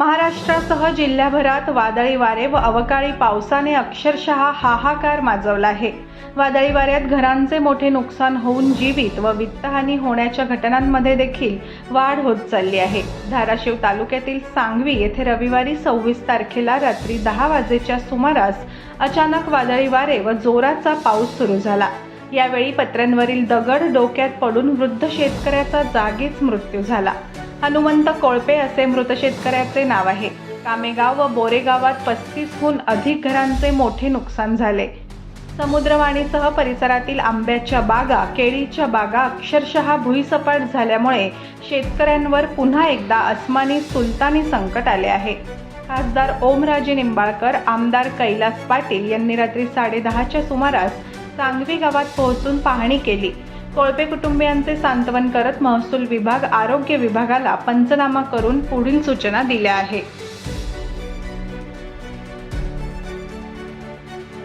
महाराष्ट्रासह जिल्ह्याभरात वादळी वारे व अवकाळी पावसाने अक्षरशः हाहाकार माजवला आहे. वादळी वाऱ्यात घरांचे मोठे नुकसान होऊन जीवित व वित्तहानी होण्याच्या घटनांमध्ये देखील वाढ होत चालली आहे. धाराशिव तालुक्यातील सांगवी येथे रविवारी सव्वीस तारखेला रात्री दहा वाजेच्या सुमारास अचानक वादळी वारे व जोराचा पाऊस सुरू झाला. यावेळी पत्र्यांवरील दगड डोक्यात पडून वृद्ध शेतकऱ्याचा जागीच मृत्यू झाला. हनुमंत कोळपे असे मृत शेतकऱ्याचे नाव आहे. कामेगाव व बोरेगावात पस्तीसहून अधिक घरांचे मोठे नुकसान झाले. समुद्रवाणीसह परिसरातील आंब्याच्या बागा केळीच्या बागा अक्षरशः भुईसपाट झाल्यामुळे शेतकऱ्यांवर पुन्हा एकदा अस्मानी सुलतानी संकट आले आहे. खासदार ओमराजे निंबाळकर आमदार कैलास पाटील यांनी रात्री साडेदहाच्या सुमारास सांगवी गावात पोहोचून पाहणी केली. कोळपे कुटुंबियांचे सांत्वन करत महसूल विभाग आरोग्य विभागाला पंचनामा करून पुढील सूचना दिल्या आहेत.